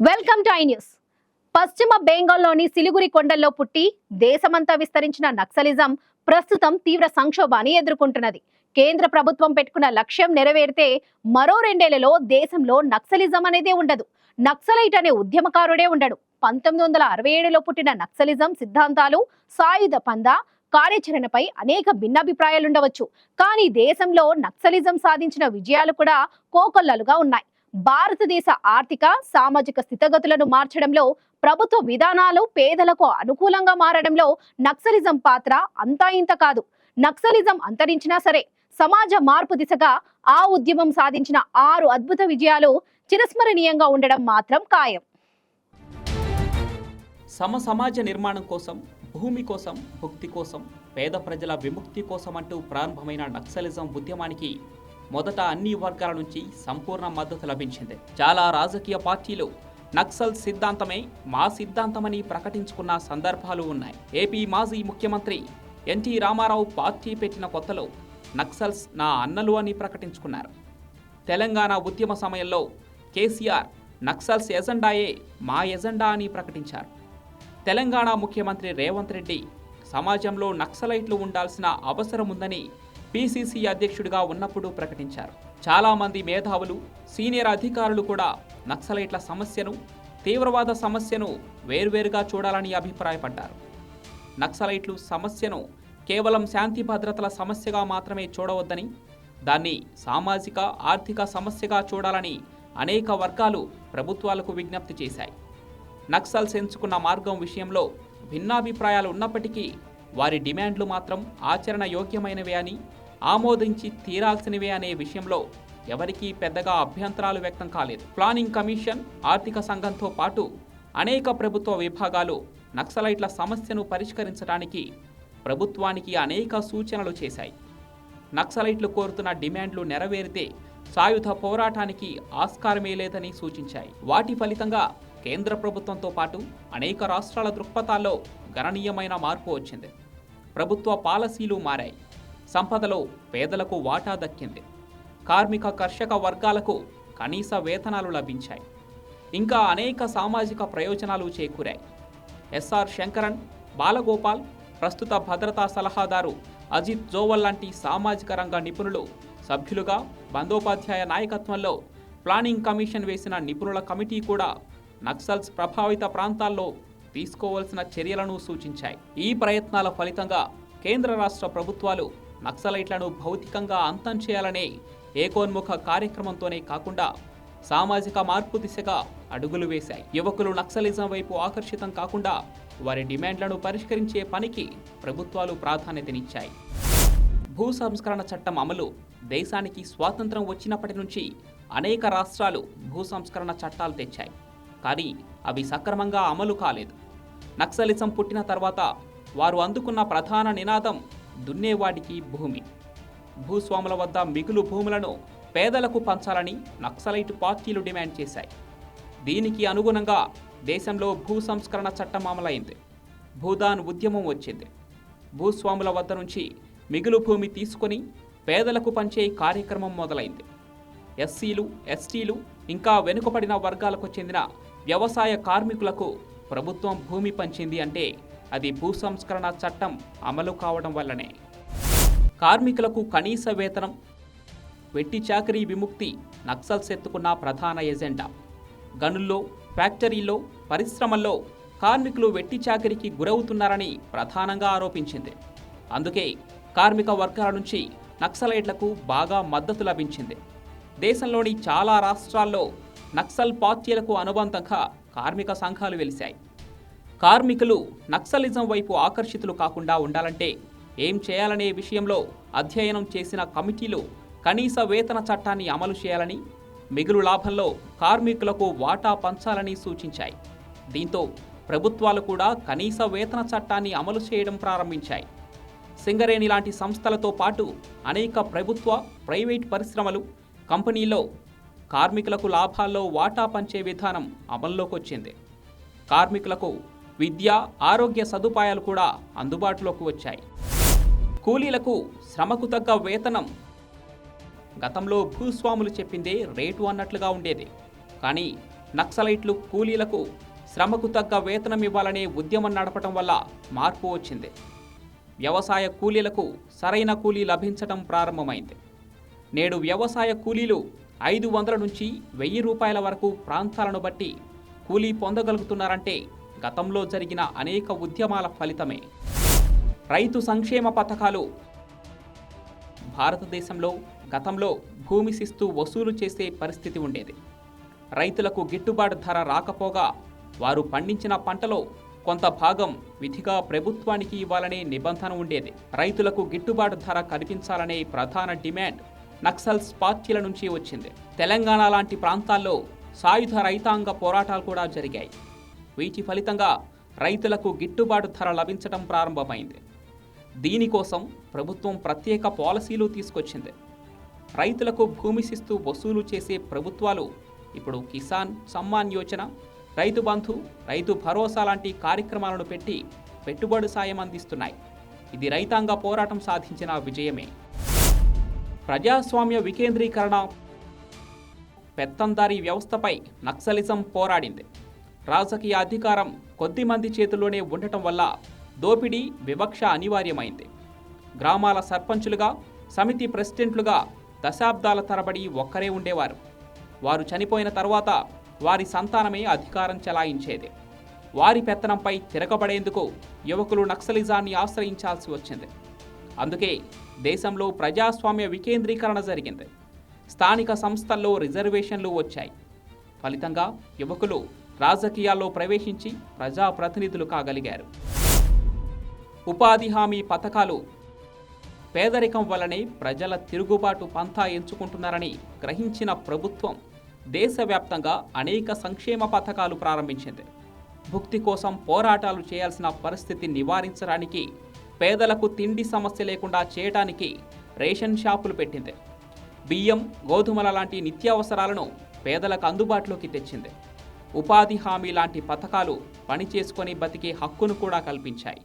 Welcome to I news పశ్చిమ బెంగాల్లోని సిలిగురి కొండల్లో పుట్టి దేశమంతా విస్తరించిన నక్సలిజం ప్రస్తుతం తీవ్ర సంక్షోభాన్ని ఎదుర్కొంటున్నది. కేంద్ర ప్రభుత్వం పెట్టుకున్న లక్ష్యం నెరవేరితే మరో రెండేళ్ళలో దేశంలో నక్సలిజం అనేదే ఉండదు. నక్సలైట్ అనే ఉద్యమకారుడే ఉండడు. పంతొమ్మిది వందల అరవై ఏడులో పుట్టిన నక్సలిజం సిద్ధాంతాలు సాయుధ పంద కార్యాచరణపై అనేక భిన్నాభిప్రాయాలుండవచ్చు. కానీ దేశంలో నక్సలిజం సాధించిన విజయాలు కూడా కోకొల్లలుగా ఉన్నాయి. భారతదేశ ఆర్థిక సామాజిక స్థితిగతులను మార్చడంలో ప్రభుత్వ విధానాలు పేదలకు అనుకూలంగా మారడంలో నక్సలిజం పాత్ర అంతా ఇంత కాదు. నక్సలిజం అంతరించినా సరే సమాజ మార్పు దిశగా ఆ ఉద్యమం సాధించిన ఆరు అద్భుత విజయాలు చిరస్మరణీయంగా ఉండడం మాత్రం ఖాయం. సమ సమాజ నిర్మాణం కోసం భూమి కోసం భుక్తి కోసం పేద ప్రజల విముక్తి కోసం అంటూ ప్రారంభమైన నక్సలిజం ఉద్యమానికి మొదట అన్ని వర్గాల నుంచి సంపూర్ణ మద్దతు లభించింది. చాలా రాజకీయ పార్టీలు నక్సల్ సిద్ధాంతమే మా సిద్ధాంతమని ప్రకటించుకున్న సందర్భాలు ఉన్నాయి. ఏపీ మాజీ ముఖ్యమంత్రి ఎన్టీ రామారావు పార్టీ పెట్టిన కొత్తలో నక్సల్స్ నా అన్నలు అని ప్రకటించుకున్నారు. తెలంగాణ ఉద్యమ సమయంలో కేసీఆర్ నక్సల్స్ ఎజెండాయే మా ఎజెండా అని ప్రకటించారు. తెలంగాణ ముఖ్యమంత్రి రేవంత్ రెడ్డి సమాజంలో నక్సలైట్లు ఉండాల్సిన అవసరం ఉందని పిసిసి అధ్యక్షుడిగా ఉన్నప్పుడు ప్రకటించారు. చాలామంది మేధావులు సీనియర్ అధికారులు కూడా నక్సలైట్ల సమస్యను తీవ్రవాద సమస్యను వేర్వేరుగా చూడాలని అభిప్రాయపడ్డారు. నక్సలైట్లు సమస్యను కేవలం శాంతి భద్రతల సమస్యగా మాత్రమే చూడవద్దని దాన్ని సామాజిక ఆర్థిక సమస్యగా చూడాలని అనేక వర్గాలు ప్రభుత్వాలకు విజ్ఞప్తి చేశాయి. నక్సల్స్ ఎంచుకున్న మార్గం విషయంలో భిన్నాభిప్రాయాలు ఉన్నప్పటికీ వారి డిమాండ్లు మాత్రం ఆచరణ యోగ్యమైనవే అని ఆమోదించి తీరాల్సినవే అనే విషయంలో ఎవరికీ పెద్దగా అభ్యంతరాలు వ్యక్తం కాలేదు. ప్లానింగ్ కమిషన్ ఆర్థిక సంఘంతో పాటు అనేక ప్రభుత్వ విభాగాలు నక్సలైట్ల సమస్యను పరిష్కరించడానికి ప్రభుత్వానికి అనేక సూచనలు చేశాయి. నక్సలైట్లు కోరుతున్న డిమాండ్లు నెరవేరితే సాయుధ పోరాటానికి ఆస్కారమే లేదని సూచించాయి. వాటి ఫలితంగా కేంద్ర ప్రభుత్వంతో పాటు అనేక రాష్ట్రాల దృక్పథాల్లో గణనీయమైన మార్పు వచ్చింది. ప్రభుత్వ పాలసీలు మారాయి. సంపదలో పేదలకు వాటా దక్కింది. కార్మిక కర్షక వర్గాలకు కనీస వేతనాలు లభించాయి. ఇంకా అనేక సామాజిక ప్రయోజనాలు చేకూరాయి. ఎస్ఆర్ శంకరన్ బాలగోపాల్ ప్రస్తుత భద్రతా సలహాదారు అజిత్ జోవల్ లాంటి సామాజిక రంగ నిపుణులు సభ్యులుగా బందోపాధ్యాయ నాయకత్వంలో ప్లానింగ్ కమిషన్ వేసిన నిపుణుల కమిటీ కూడా నక్సల్స్ ప్రభావిత ప్రాంతాల్లో తీసుకోవాల్సిన చర్యలను సూచించాయి. ఈ ప్రయత్నాల ఫలితంగా కేంద్ర రాష్ట్ర ప్రభుత్వాలు నక్సలైట్లను భౌతికంగా అంతం చేయాలనే ఏకోన్ముఖ కార్యక్రమంతోనే కాకుండా సామాజిక మార్పు దిశగా అడుగులు వేశాయి. యువకులు నక్సలిజం వైపు ఆకర్షితం కాకుండా వారి డిమాండ్లను పరిష్కరించే పనికి ప్రభుత్వాలు ప్రాధాన్యతనిచ్చాయి. భూ సంస్కరణ చట్టం అమలు దేశానికి స్వాతంత్రం వచ్చినప్పటి నుంచి అనేక రాష్ట్రాలు భూ సంస్కరణ చట్టాలు తెచ్చాయి. కానీ అవి సక్రమంగా అమలు కాలేదు. నక్సలిజం పుట్టిన తర్వాత వారు అందుకున్న ప్రధాన నినాదం దున్నేవాడికి భూమి. భూస్వాముల వద్ద మిగులు భూములను పేదలకు పంచాలని నక్సలైట్ పార్టీలు డిమాండ్ చేశాయి. దీనికి అనుగుణంగా దేశంలో భూ సంస్కరణ చట్టం అమలైంది. భూదాన్ ఉద్యమం వచ్చింది. భూస్వాముల వద్ద నుంచి మిగులు భూమి తీసుకొని పేదలకు పంచే కార్యక్రమం మొదలైంది. ఎస్సీలు ఎస్టీలు ఇంకా వెనుకబడిన వర్గాలకు చెందిన వ్యవసాయ కార్మికులకు ప్రభుత్వం భూమి పంచింది అంటే అది భూ సంస్కరణ చట్టం అమలు కావడం వల్లనే. కార్మికులకు కనీస వేతనం వెట్టి చాకరీ విముక్తి నక్సల్స్ ఎత్తుకున్న ప్రధాన ఎజెండా. గనుల్లో ఫ్యాక్టరీల్లో పరిశ్రమల్లో కార్మికులు వెట్టి చాకరీకి గురవుతున్నారని ప్రధానంగా ఆరోపించింది. అందుకే కార్మిక వర్గాల నుంచి నక్సలైట్లకు బాగా మద్దతు లభించింది. దేశంలోని చాలా రాష్ట్రాల్లో నక్సల్ పార్టీలకు అనుబంధంగా కార్మిక సంఘాలు వెలిశాయి. కార్మికులు నక్సలిజం వైపు ఆకర్షితులు కాకుండా ఉండాలంటే ఏం చేయాలనే విషయంలో అధ్యయనం చేసిన కమిటీలు కనీస వేతన చట్టాన్ని అమలు చేయాలని మిగులు లాభంలో కార్మికులకు వాటా పంచాలని సూచించాయి. దీంతో ప్రభుత్వాలు కూడా కనీస వేతన చట్టాన్ని అమలు చేయడం ప్రారంభించాయి. సింగరేణి లాంటి సంస్థలతో పాటు అనేక ప్రభుత్వ ప్రైవేట్ పరిశ్రమలు కంపెనీల్లో కార్మికులకు లాభాల్లో వాటా పంచే విధానం అమల్లోకి వచ్చింది కార్మికులకు విద్య ఆరోగ్య సదుపాయాలు కూడా అందుబాటులోకి వచ్చాయి. కూలీలకు శ్రమకు తగ్గ వేతనం. గతంలో భూస్వాములు చెప్పిందే రేటు అన్నట్లుగా ఉండేది. కానీ నక్సలైట్లు కూలీలకు శ్రమకు తగ్గ వేతనం ఇవ్వాలనే ఉద్యమం నడపటం వల్ల మార్పు వచ్చింది. వ్యవసాయ కూలీలకు సరైన కూలీ లభించటం ప్రారంభమైంది. నేడు వ్యవసాయ కూలీలు ఐదు వందల నుంచి వెయ్యి రూపాయల వరకు ప్రాంతాలను బట్టి కూలీ పొందగలుగుతున్నారంటే గతంలో జరిగిన అనేక ఉద్యమాల ఫలితమే. రైతు సంక్షేమ పథకాలు. భారతదేశంలో గతంలో భూమి శిస్తు వసూలు చేసే పరిస్థితి ఉండేది. రైతులకు గిట్టుబాటు ధర రాకపోగా వారు పండించిన పంటలో కొంత భాగం విధిగా ప్రభుత్వానికి ఇవ్వాలనే నిబంధన ఉండేది. రైతులకు గిట్టుబాటు ధర కల్పించాలనే ప్రధాన డిమాండ్ నక్సల్స్ పార్టీల నుంచి వచ్చింది. తెలంగాణ లాంటి ప్రాంతాల్లో సాయుధ రైతాంగ పోరాటాలు కూడా జరిగాయి. వీటి ఫలితంగా రైతులకు గిట్టుబాటు ధర లభించడం ప్రారంభమైంది. దీనికోసం ప్రభుత్వం ప్రత్యేక పాలసీలు తీసుకొచ్చింది. రైతులకు భూమి శిస్తు వసూలు చేసే ప్రభుత్వాలు ఇప్పుడు కిసాన్ సమ్మాన్ యోజన రైతు బంధు రైతు భరోసా లాంటి కార్యక్రమాలను పెట్టి పెట్టుబడి సాయం అందిస్తున్నాయి. ఇది రైతాంగ పోరాటం సాధించిన విజయమే. ప్రజాస్వామ్య వికేంద్రీకరణ పెత్తందారీ వ్యవస్థపై నక్సలిజం పోరాడింది. రాజకీయ అధికారం కొద్దిమంది చేతుల్లోనే ఉండటం వల్ల దోపిడీ వివక్ష అనివార్యమైంది. గ్రామాల సర్పంచులుగా సమితి ప్రెసిడెంట్లుగా దశాబ్దాల తరబడి ఒక్కరే ఉండేవారు. వారు చనిపోయిన తర్వాత వారి సంతానమే అధికారం చెలాయించేది. వారి పెత్తనంపై తిరగబడేందుకు యువకులు నక్సలిజాన్ని ఆశ్రయించాల్సి వచ్చింది. అందుకే దేశంలో ప్రజాస్వామ్య వికేంద్రీకరణ జరిగింది. స్థానిక సంస్థల్లో రిజర్వేషన్లు వచ్చాయి. ఫలితంగా యువకులు రాజకీయాల్లో ప్రవేశించి ప్రజాప్రతినిధులు కాగలిగారు. ఉపాధి హామీ పథకాలు పేదరికం వల్లనే ప్రజల తిరుగుబాటు పంథా ఎంచుకుంటున్నారని గ్రహించిన ప్రభుత్వం దేశవ్యాప్తంగా అనేక సంక్షేమ పథకాలు ప్రారంభించింది. భుక్తి కోసం పోరాటాలు చేయాల్సిన పరిస్థితి నివారించడానికి పేదలకు తిండి సమస్య లేకుండా చేయటానికి రేషన్ షాపులు పెట్టింది. బియ్యం గోధుమల లాంటి నిత్యావసరాలను పేదలకు అందుబాటులోకి తెచ్చింది. ఉపాధి హామీ లాంటి పథకాలు పని చేసుకొని బతికే హక్కును కూడా కల్పించాయి.